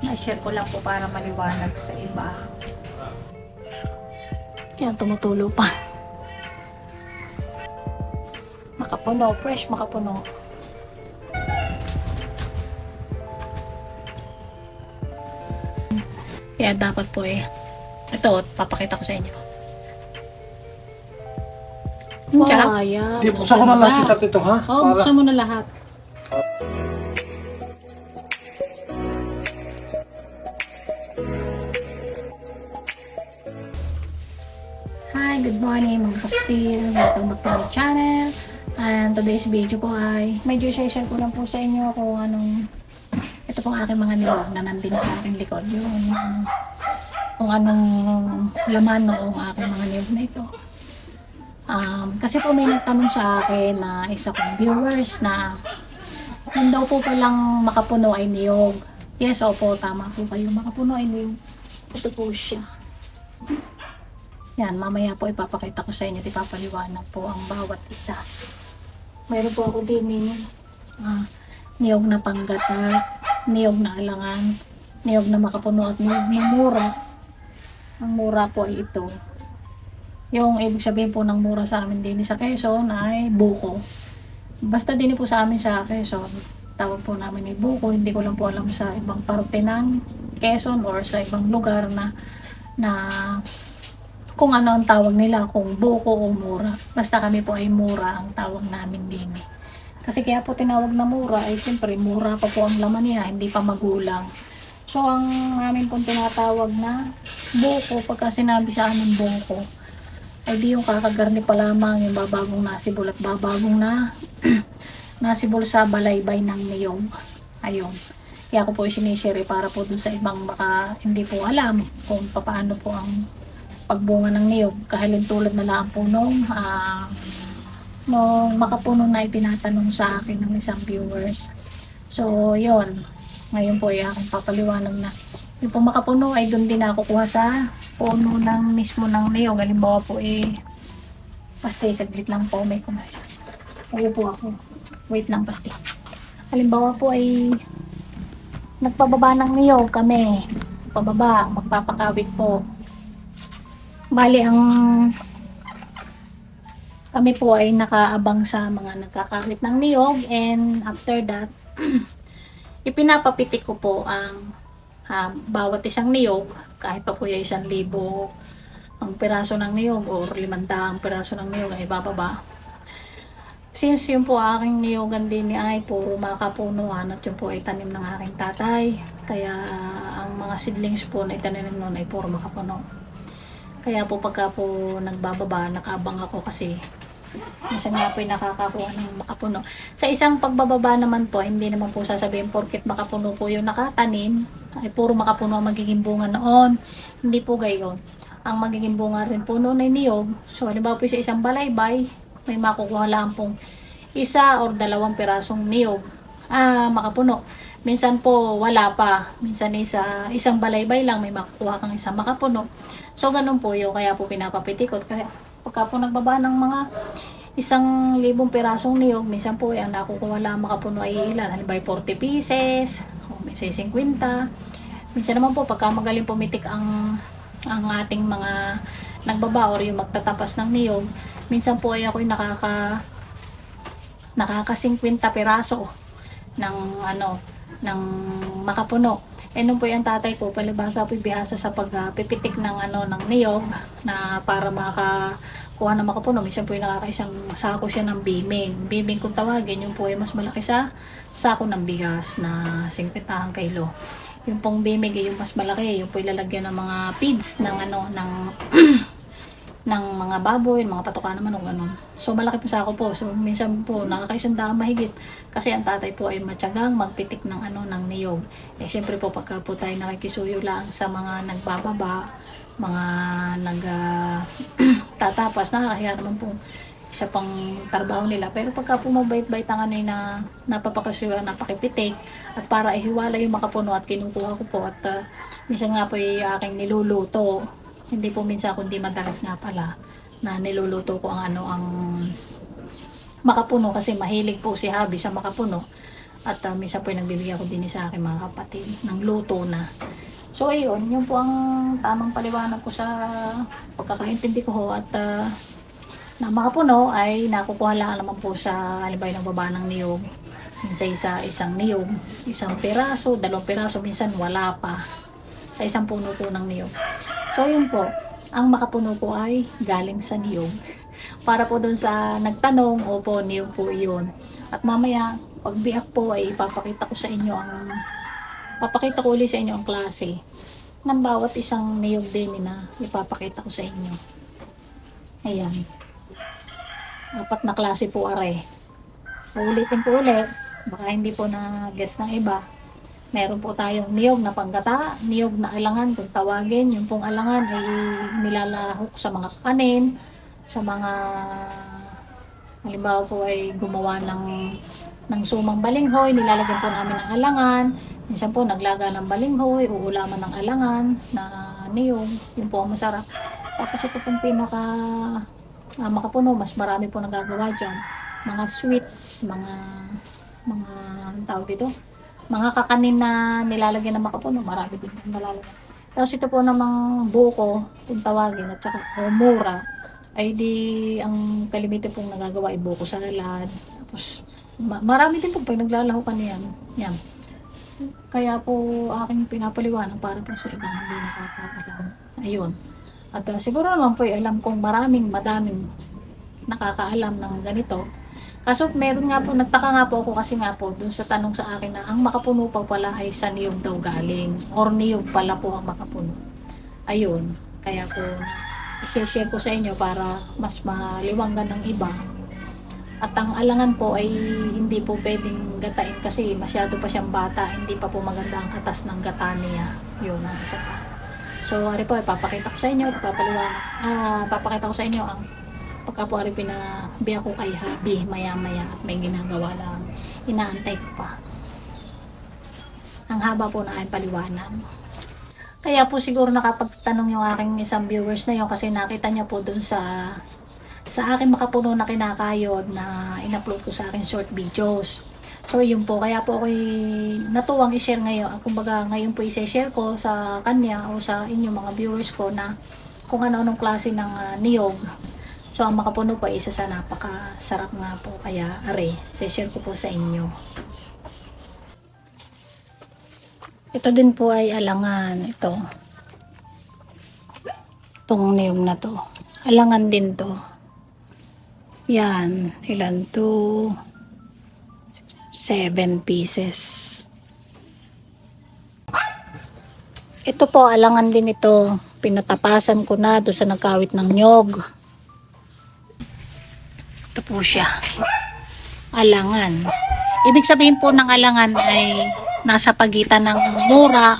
Na-share ko lang po para maliwanag sa iba. Yan, tumutulo pa. Makapuno, fresh makapuno. Kaya dapat po eh. Ito, papakita ko sa inyo. Sarap. Sayang. Di, buksan ko na lahat si Tati ito, ha? Oo, oh, buksan mo na lahat. Good morning mga kastil. Welcome back to our channel. And today's video po ay medyo share ko lang po sa inyo kung anong ito pong aking mga nilog na nandun sa aking likod. Yung kung anong laman ng aking mga nilog na ito. Um, kasi po may nagtanong sa akin na isa kong viewers na yun daw po palang makapuno ay niyog. Yes, opo, tama po kayo. Makapuno ay niyog. Ito po siya. Yan, mamaya po ipapakita ko sa inyo, ipapaliwanag po ang bawat isa. Meron po ako din eh, ah, niyog na panggata, niyog na alangan, niyog na makapuno at niyog na mura. Ang mura po ay ito. Yung ibig sabihin po ng mura sa amin din sa Quezon ay buko. Basta din po sa amin sa Quezon, tawag po namin ay buko. Hindi ko lang po alam sa ibang parte ng Quezon or sa ibang lugar na na kung ano ang tawag nila, kung buko o mura. Basta kami po ay mura ang tawag namin din eh. Kasi kaya po tinawag na mura, ay siyempre mura pa po ang laman niya, hindi pa magulang. So ang namin pong tinatawag na buko, pagka sinabi sa amin buko, ay di yung kakagarni pa lamang yung babagong nasibol at babagong na nasibol sa balaybay ng niyong. Ayun. Kaya ako po sinishare para po dun sa ibang baka hindi po alam kung paano po ang pagbunga ng niyog. Kahilin tulad na lang po nung, ah, nung makapuno na itinatanong sa akin ng isang viewers. So, yon Ngayon po ay aking papaliwanag na. Yung po makapuno ay doon din nakukuha sa puno ng mismo ng niyog. Halimbawa po eh, basta saglit lang po may commercial. Upo ako. Wait lang basta. Halimbawa po ay nagpababa ng niyog kami. Pababa, magpapakawit po. Bali, ang kami po ay nakaabang sa mga nagkakawit ng niyog and after that, ipinapapitik ko po ang ah, bawat isang niyog, kahit pa po yung isang libo ang piraso ng niyog or limandaang piraso ng niyog ay bababa. Since yun po aking niyogan din ni ay puro makapunuan at yun po ay tanim ng aking tatay, kaya ang mga seedlings po na itanim noon ay puro makapuno. Kaya po pagka po nagbababa, nakaabang ako kasi minsan nga po nakakakuha ng makapuno. Sa isang pagbababa naman po, hindi naman po sasabihin porket makapuno po yung nakatanim, ay puro makapuno ang magiging bunga noon. Hindi po gayon. Ang magiging bunga rin po noon ay niyog. So, halimbawa po sa isang balaybay, may makukuha lang pong isa or dalawang pirasong niyog. Ah, makapuno. Minsan po wala pa. Minsan isa, isang balaybay lang may makukuha kang isang makapuno. So, ganun po yun. Kaya po pinapapitikot. Kaya pagka po nagbaba ng mga isang libong pirasong niyog, minsan po yan nakukuha lang makapuno ay ilan. Halimbawa 40 pieces, o may 50. Minsan naman po pagka magaling pumitik ang ang ating mga nagbaba or yung magtatapas ng niyog, minsan po ay ako'y nakaka nakaka 50 piraso ng ano ng makapuno. Eh nung po yung tatay ko, palibasa po bihasa sa pagpipitik ng ano ng niyog na para makakuha ng makapuno. Minsan po yung nakakaisang sako siya ng biming. Biming kung tawagin, yung po ay mas malaki sa sako ng bigas na 50 kilo. Yung pong bimig ay yung mas malaki, yung po ilalagyan ng mga feeds ng ano ng ng mga baboy, mga patuka naman o ganun. So malaki po sa ako po. So minsan po nakakaisang daan mahigit kasi ang tatay po ay matyagang magpitik ng ano ng niyog. Eh syempre po pagka po tayo nakikisuyo lang sa mga nagbababa, mga nag ah, tatapas, nakakahiya naman po isa pang trabaho nila. Pero pagka po mabait-bait ang ano na napapakasuyo, napakipitik at para ihiwala yung makapuno at kinukuha ko po at ah, minsan nga po ay aking niluluto hindi po minsan kundi madalas nga pala na niluluto ko ang ano ang makapuno kasi mahilig po si Habi sa makapuno. At uh, minsan po yung nagbibigay ako din sa akin mga kapatid ng luto na. So ayun, yun po ang tamang paliwanag ko sa pagkakaintindi ko at uh, na makapuno ay nakukuha lang naman po sa alibay ng baba ng niyog. Minsan isa, isang niyog, isang piraso, dalawang piraso, minsan wala pa sa isang puno po ng niyog. So yun po, ang makapuno po ay galing sa niyog. Para po doon sa nagtanong, opo, niyog po yun. At mamaya, pag biyak po ay ipapakita ko sa inyo ang papakita ko ulit sa inyo ang klase ng bawat isang niyog din na ipapakita ko sa inyo. Ayan. Apat na klase po are. Uulitin ko ulit. Baka hindi po na gets ng iba. Meron po tayong niyog na panggata, niyog na alangan kung tawagin. Yung pong alangan ay nilalahok sa mga kanin, sa mga halimbawa po ay gumawa ng ng sumang balinghoy, nilalagyan po namin ng alangan. Minsan po naglaga ng balinghoy, uulaman ng alangan na niyog. Yun po ang masarap. Tapos ito pong pinaka ah, makapuno, mas marami po nagagawa dyan. Mga sweets, mga mga tawag dito, mga kakanin na nilalagyan ng makapuno, marami din po nalalagyan. Tapos ito po namang buko, kung tawagin, at saka mura, ay di ang kalimitan pong nagagawa ay buko salad. Tapos ma- marami din po pag naglalahukan niyan. Yan. Kaya po aking pinapaliwanag para po sa ibang hindi nakakaalam. Ayun. At uh, siguro naman po ay alam kong maraming madaming nakakaalam ng ganito. Kaso meron nga po, nagtaka nga po ako kasi nga po dun sa tanong sa akin na ang makapuno pa pala ay sa niyog daw galing or niyog pala po ang makapuno. Ayun. Kaya po i-share ko sa inyo para mas maliwangan ng iba. At ang alangan po ay hindi po pwedeng gatain kasi masyado pa siyang bata, hindi pa po maganda ang katas ng gata niya. Yun ang isa pa. So, ari po, ipapakita ko sa inyo, ipapaliwanag. Ah, papakita ko sa inyo ang pagka po ari pinabiya ko kay Habi maya-maya at may ginagawa lang. Inaantay ko pa. Ang haba po na aking paliwanag. Kaya po siguro nakapagtanong yung aking isang viewers na yun kasi nakita niya po dun sa sa akin makapuno na kinakayod na in-upload ko sa akin short videos. So yun po, kaya po ako'y natuwang i-share ngayon. Kumbaga ngayon po i-share ko sa kanya o sa inyong mga viewers ko na kung ano-anong klase ng ah, niyog. So ang makapuno po isa sa napakasarap nga po. Kaya are, i-share ko po sa inyo. Ito din po ay alangan. Ito. Itong niyog na to. Alangan din to. Yan. Ilan to? Seven pieces. Ito po, alangan din ito. Pinatapasan ko na doon sa nagkawit ng nyog. Ito po siya. Alangan. Ibig sabihin po ng alangan ay nasa pagitan ng mura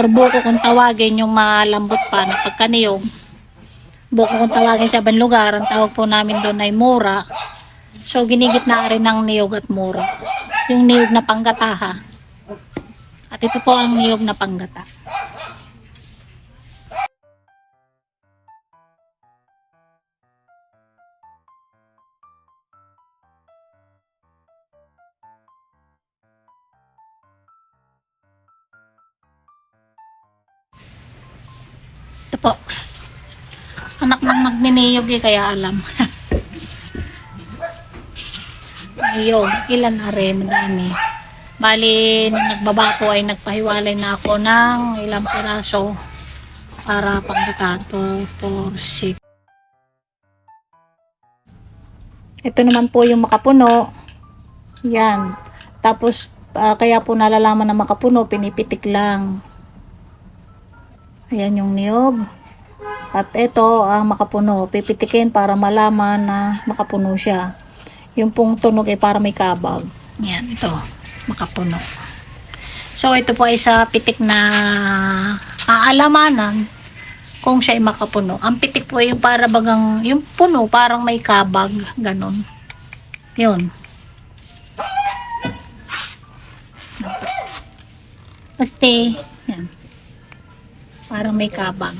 or buko kung tawagin yung malambot pa na pagkaniyog. Buko kung tawagin sa ibang lugar, ang tawag po namin doon ay mura. So, ginigit na rin ng niyog at mura. Yung niyog na panggata ha. At ito po ang niyog na panggata. Po. Anak ng magniniyog eh, kaya alam. Niyog, ilan are, madami. Bali, nung nagbaba ko ay nagpahiwalay na ako ng ilang piraso para pangkatato for six. Ito naman po yung makapuno. Yan. Tapos, ah, kaya po nalalaman na makapuno, pinipitik lang. Ayan yung niyog. At ito ang makapuno. Pipitikin para malaman na makapuno siya. Yung pong tunog ay para may kabag. Yan, ito. Makapuno. So, ito po ay sa pitik na aalamanan kung siya ay makapuno. Ang pitik po yung para bagang, yung puno parang may kabag. Ganon. Yun. Basta, yan. Parang may kabag.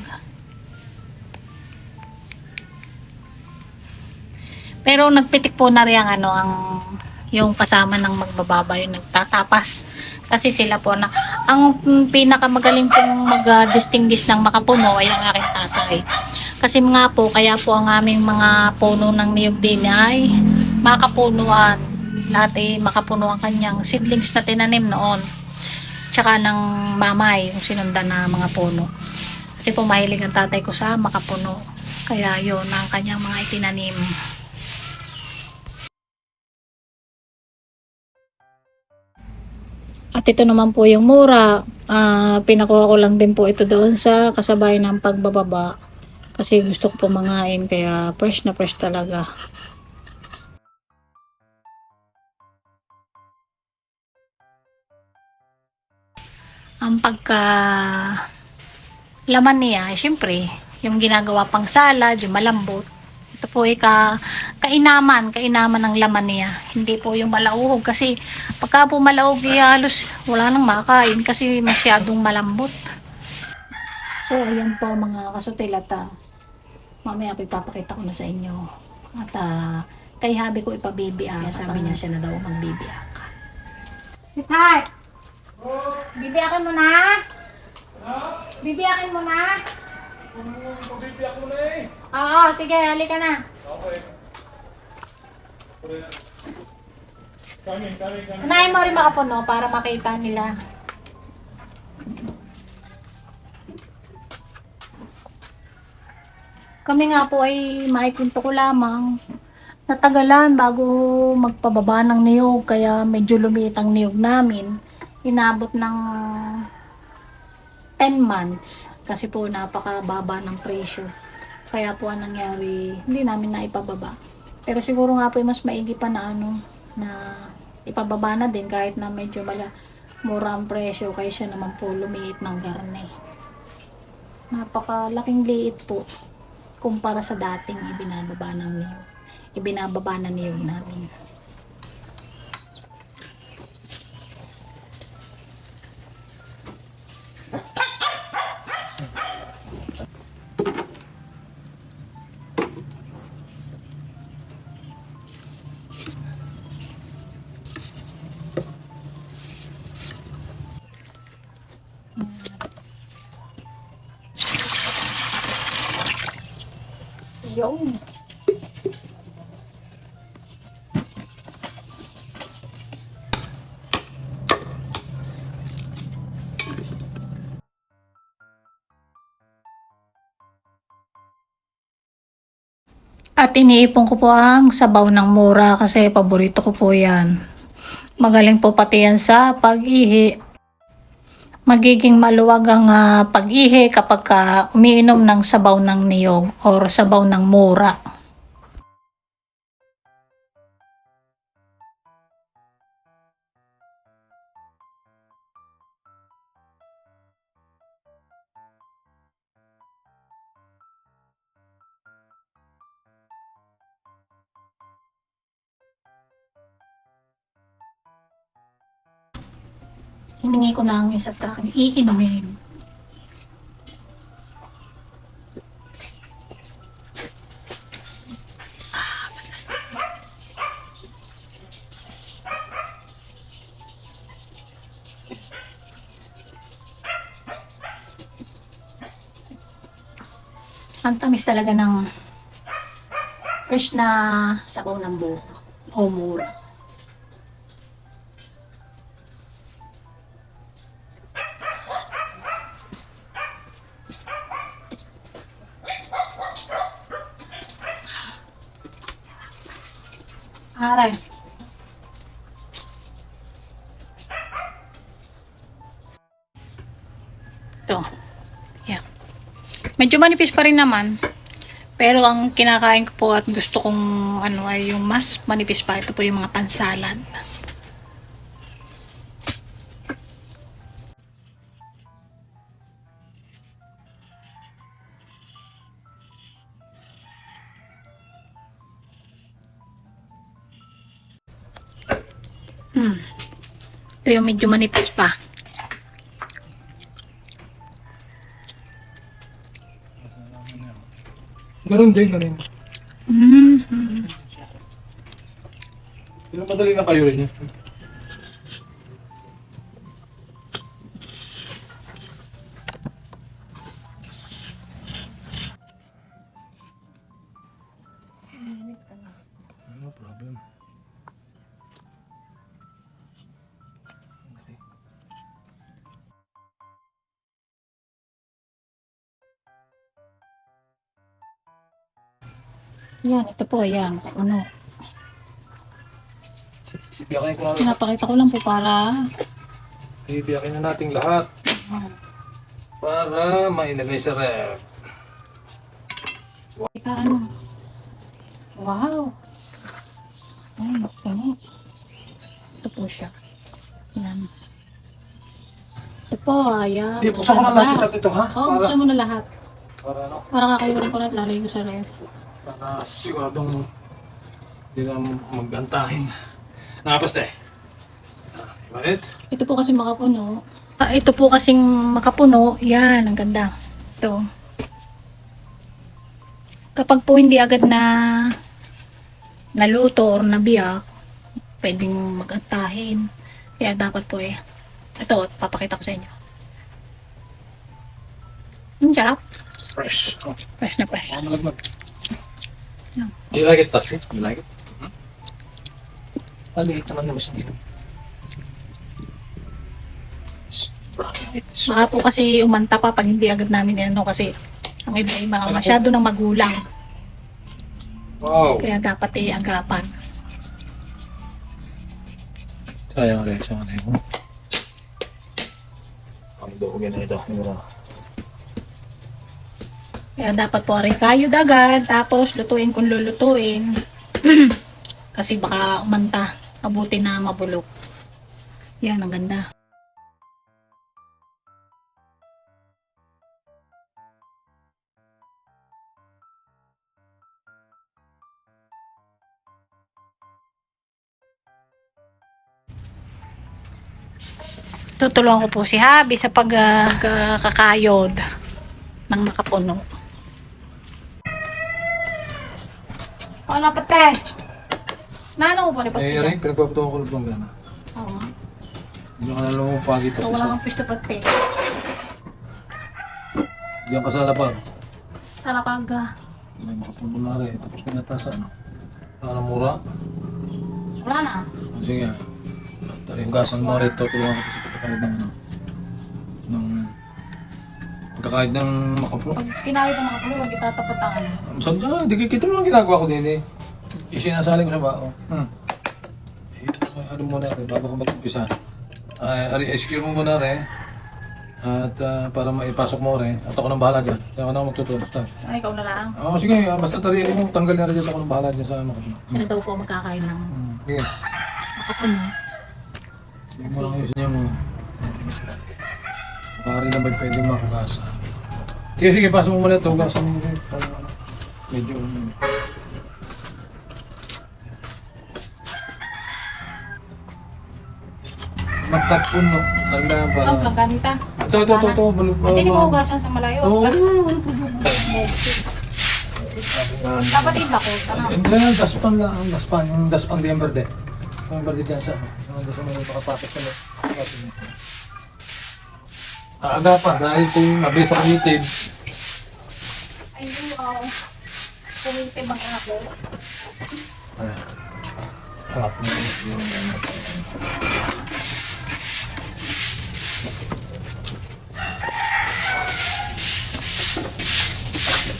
Pero nagpitik po na rin ang ano, ang yung kasama ng magbababa yung nagtatapas. Kasi sila po na, ang pinakamagaling pong mag-distinguish ng makapuno ay ang aking tatay. Kasi nga po, kaya po ang aming mga puno ng niyog din ay makapunuan. Lahat ay makapuno ang kanyang seedlings na tinanim noon. Tsaka ng mamay, yung sinundan na mga puno. Kasi po ang tatay ko sa makapuno. Kaya yun ang kanyang mga itinanim. At ito naman po yung mura. Ah, pinakuha ko lang din po ito doon sa kasabay ng pagbababa. Kasi gusto ko pumangain kaya fresh na fresh talaga. Ang pagka laman niya, eh, syempre, yung ginagawa pang salad, yung malambot. Ito po ay ka, kainaman, kainaman ng laman niya. Hindi po yung malauhog kasi pagka po malauhog, eh, halos wala nang makain kasi masyadong malambot. So, ayan po mga kasutil at ah, mamaya po ipapakita ko na sa inyo. At ah, kay habi ko ipabibiyak. Sabi niya siya na daw magbibiyak. Sweetheart! Bibiyakin mo na? Bibiyakin mo na? Pabibiyak mo na eh. Oo, sige, halika na. Okay. Kami, kami, kami. Mo rin makapuno para makita nila. Kami nga po ay maikwento ko lamang. Natagalan bago magpababa ng niyog kaya medyo lumiit ang niyog namin. Inabot ng 10 months kasi po napakababa ng presyo. Kaya po ang nangyari, hindi namin na ipababa. Pero siguro nga po ay mas maigi pa na ano, na ipababa na din kahit na medyo mala, mura ang presyo kaysa naman po lumiit ng garne. Napakalaking liit po kumpara sa dating ibinababa ng niyog. Ibinababa na niyog namin. Yun. At iniipon ko po ang sabaw ng mura kasi paborito ko po yan. Magaling po pati yan sa pag-ihi. Magiging maluwag ang ah, pag-ihi kapag ka umiinom ng sabaw ng niyog or sabaw ng mura. Hiningi ko na ang isa sa akin. Iinumin. Ang tamis talaga ng fresh na sabaw ng buko o mura. Manipis pa rin naman. Pero ang kinakain ko po at gusto kong ano ay yung mas manipis pa. Ito po yung mga pansalad. Hmm. Ito yung medyo manipis pa. Ganun din, ganun. Mm. Pinamadali na kayo rin yan. No problem. Yan, ito po, yan. Ano, Biyakin ko na pinapakita ko lang po para Bibiyakin na natin lahat. Para mailagay sa ref. Ika, ano. Wow! Ay, ano. Ito po siya. Yan. Ito po, ayan. Hindi, buksan ko na lahat ito ha? Oo, Para, buksan mo na lahat. para ano? Para kakayurin ko na at lalagay ko sa ref. Para siguradong hindi na magantahin. Nakapaste. Ah, Ibait? Ito po kasi makapuno. Ah, ito po kasing makapuno. Yan, ang ganda. Ito. Kapag po hindi agad na naluto or nabiyak, pwedeng magantahin. Kaya dapat po eh. Ito, papakita ko sa inyo. Ang sarap. Fresh. Oh, Fresh na fresh. oh Yeah. You like it, Tasli? You like it? Hmm? Maliit naman naman siya. It's right. It's Baka po kasi umanta pa pag hindi agad namin ano kasi ang iba ay mga masyado ng magulang. Wow. Kaya dapat eh agapan. Sayang rin, sayang rin. Ang dugin na ito. Mira. Kaya dapat po rin kayo agad, tapos lutuin kung lulutuin. Kasi baka umanta, mabuti na mabulok. Yan, ang ganda. Tutulungan ko po si Habi sa pagkakayod ng makapuno. Ano pate? Nano ko pa ni pate? Eh, Ray, pinagpapatungan ko lang bang gana. Oo nga. Hindi ka na lumupagi pa So, sa wala isa. kang pisto pate. Diyan ka sa lapag. Salapaga. May makapuno na rin. Tapos ka na sa ano. Para mura. Wala na. Ah, Sige. Tarim gasan mo rin. Tutulungan ko sa pagkakahid ng ano. Ng pagkakahid ng makapuno. Pag kinayod ang makapuno, huwag itatapat ang ano. Saan dyan? Hindi kita mo ang ginagawa ko din eh. Isinasali ko sa bao. Hmm. Eh, ano muna rin, bago ka mag-umpisa. Ay, ari, SQ mo muna rin. At ah, para maipasok mo rin. At ako nang bahala dyan. Kaya ako na magtutulog. Basta. Ay, ikaw na lang. Oo, sige. ah, Basta tari mo. Tanggal na rin dyan. Ako nang bahala dyan sa ano. Sino daw po magkakain ng Hmm. Sige. makapuno? Sige mo lang ayusin niya mo. Pari na ba pwedeng makakasa? Sige, sige. Pasok mo muna ito. Hugasan mo. Para medyo ano. Magtapon no. Tanda para. Ang langganita. Ito, ito, ito, ito. Balog, Hindi oh, mo oh. hugasan sa malayo. Oo, problema. Dapat iba ko. Tanong. Hindi, yung daspan lang. Ang daspan. Yung daspan di yung berde. Yung berde dyan sa. Yung daspan may makapasok sa loob. Aaga pa dahil kung mabilis ang native, Ay, wow. Kuminte bang ako? Sarap na yung ano.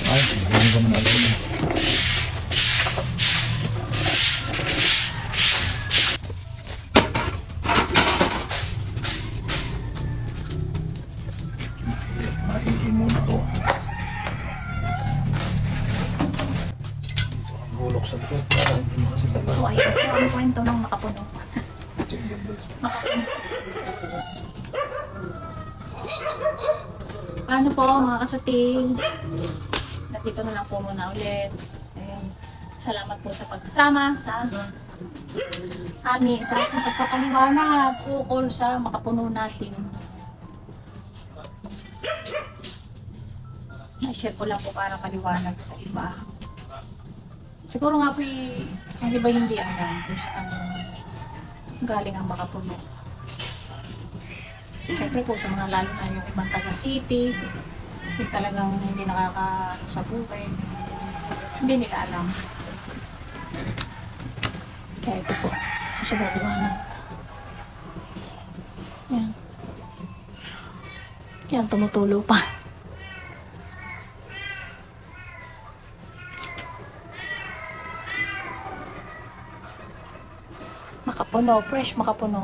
Ay, hindi ko man muna to. Dito bulok sa likod para hindi makasibala. So, ayun po ang kwento ng makapuno. Ano po mga kasuting? Nandito na lang po muna ulit. Ayun. Salamat po sa pagsama sa amin sa ating pagpapaliwanag ukol sa makapuno natin. Na-share ko lang po para maliwanag sa iba. Siguro nga po y- ang iba hindi alam kung galing ang makapuno. Siyempre po sa mga lalo na yung ibang taga city, yung talagang hindi nakaka sa hindi nila alam. Kaya ito po, sa liwanag. Yan. Yan, tumutulo pa. Makapuno, fresh makapuno.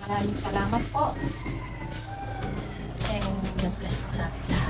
Maraming salamat po. And God bless po sa atin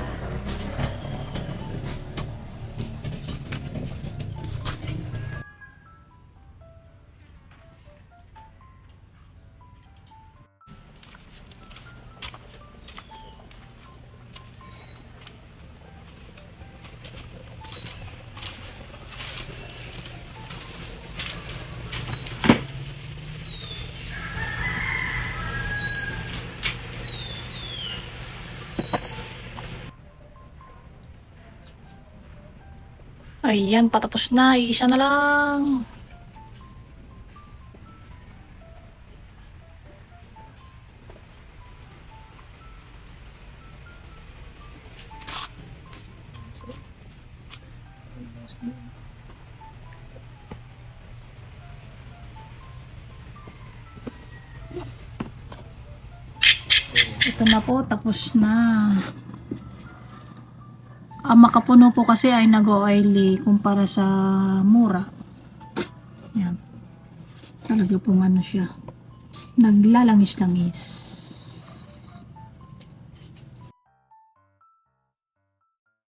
Ayan, patapos na. Isa na lang. Ito na po, tapos na. Ang makapuno po kasi ay nag-oily kumpara sa mura. Yan. Talaga pong ano siya. Naglalangis-langis.